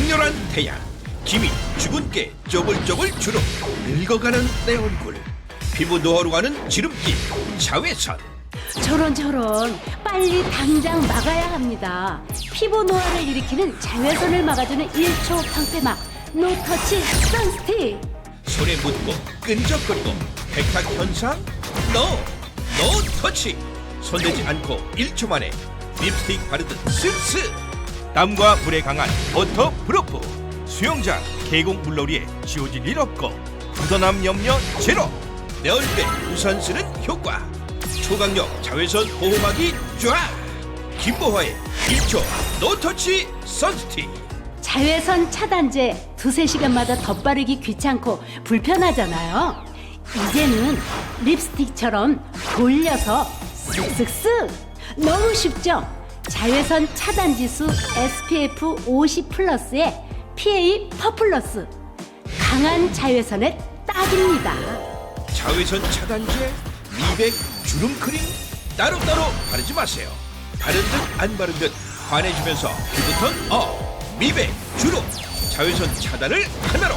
강렬한 태양 김이 주근깨 쪼글쪼글 주름 늙어가는 내 얼굴 피부 노화로 가는 지름길 자외선 저런 저런 빨리 당장 막아야 합니다. 피부 노화를 일으키는 자외선을 막아주는 1초 방패막 노터치 선스틱. 손에 묻고 끈적거리고 백탁 현상? 노! 노 터치! 손대지 않고 1초 만에 립스틱 바르듯 쓱쓱 땀과 불에 강한 워터 프루프. 수영장 계곡 물놀이에 지워질 일 없고 묻어남 염려 제로. 내 얼굴에 우산 쓰는 효과. 초강력 자외선 보호막이 쫙. 김보화의 1초 노터치 선스틱 자외선 차단제 두세 시간마다 덧바르기 귀찮고 불편하잖아요. 이제는 립스틱처럼 돌려서 쓱쓱쓱 너무 쉽죠? 자외선 차단 지수 SPF 50 플러스에 PA 퍼플러스 강한 자외선에 딱입니다. 자외선 차단제, 미백, 주름 크림 따로따로 바르지 마세요. 바른 듯 안 바른 듯 환해지면서 피부톤 업, 미백, 주름, 자외선 차단을 하나로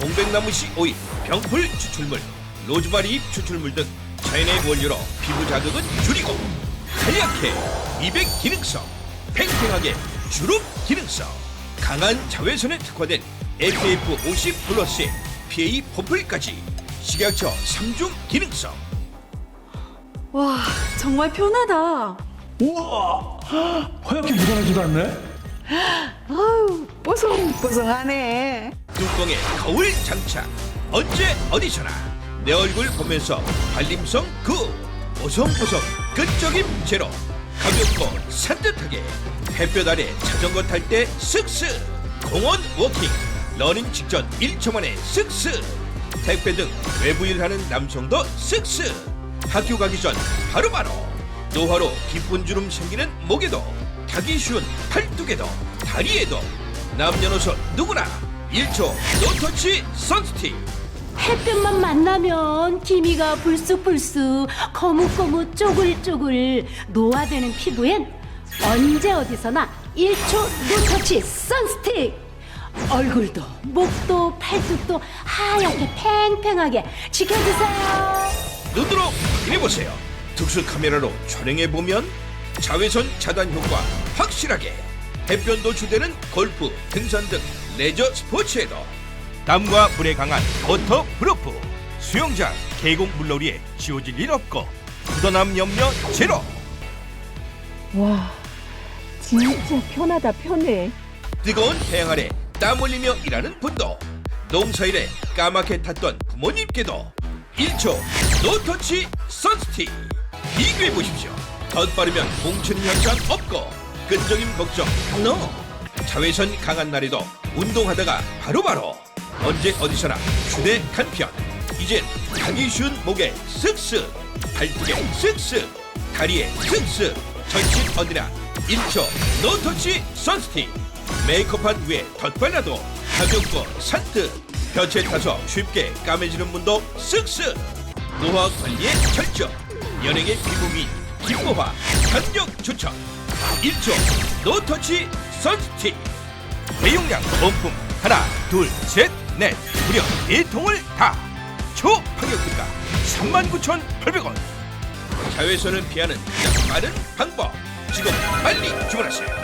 동백나무씨 오일, 병풀 추출물, 로즈마리 잎 추출물 등 자연의 원료로 피부 자극은 줄이고 하얗게 미백 기능성, 팽팽하게 주름 기능성, 강한 자외선에 특화된 SPF 50 플러스의 PA 퍼플까지 식약처 3중 기능성. 와, 정말 편하다. 우와! 허옇게 묻어나지도 않네? 아우, 뽀송뽀송하네. 뚜껑에 거울 장착. 언제 어디서나 내 얼굴 보면서 발림성 구 보송보송 끈적임 제로. 가볍고 산뜻하게 햇볕 아래 자전거 탈 때 쓱쓱 공원 워킹 러닝 직전 1초 만에 쓱쓱 택배 등 외부 일하는 남성도 쓱쓱 학교 가기 전 바로바로 노화로 깊은 주름 생기는 목에도 타기 쉬운 팔뚝에도 다리에도 남녀노소 누구나 1초 노터치 선스틱 햇볕만 만나면 기미가 불쑥불쑥 거뭇거뭇 쪼글쪼글 노화되는 피부엔 언제 어디서나 1초 노터치 선스틱! 얼굴도 목도 팔뚝도 하얗게 팽팽하게 지켜주세요! 눈으로 확인해보세요. 특수 카메라로 촬영해보면 자외선 차단 효과 확실하게 햇볕 노출되는 골프, 등산 등 레저 스포츠에도 땀과 불에 강한 워터 프루프. 수영장, 계곡 물놀이에 지워질 일 없고 묻어남 염려 제로. 와, 진짜 편하다, 편해. 뜨거운 태양 아래 땀 흘리며 일하는 분도 농사일에 까맣게 탔던 부모님께도 1초 노터치 선스틱 비교해 보십시오. 덧바르면 뭉치는 현상 없고 끈적임 걱정. NO. 자외선 강한 날에도 운동하다가 바로바로 언제 어디서나 휴대 간편. 이젠 가기 쉬운 목에 쓱쓱 팔뚝에 쓱쓱 다리에 쓱쓱 전신 어디나 1초 노터치 선스틱. 메이크업한 위에 덧발라도 가볍고 산뜻. 볕에 타서 쉽게 까매지는 분도 쓱쓱 노화 관리에 철저. 연예계 미 김모화 강력 추천. 1초 노터치 선스틱. 대용량 본품 하나 둘셋 넷 무려 4통을 다 초파격가 39,800원. 자외선을 피하는 가장 빠른 방법. 지금 빨리 주문하세요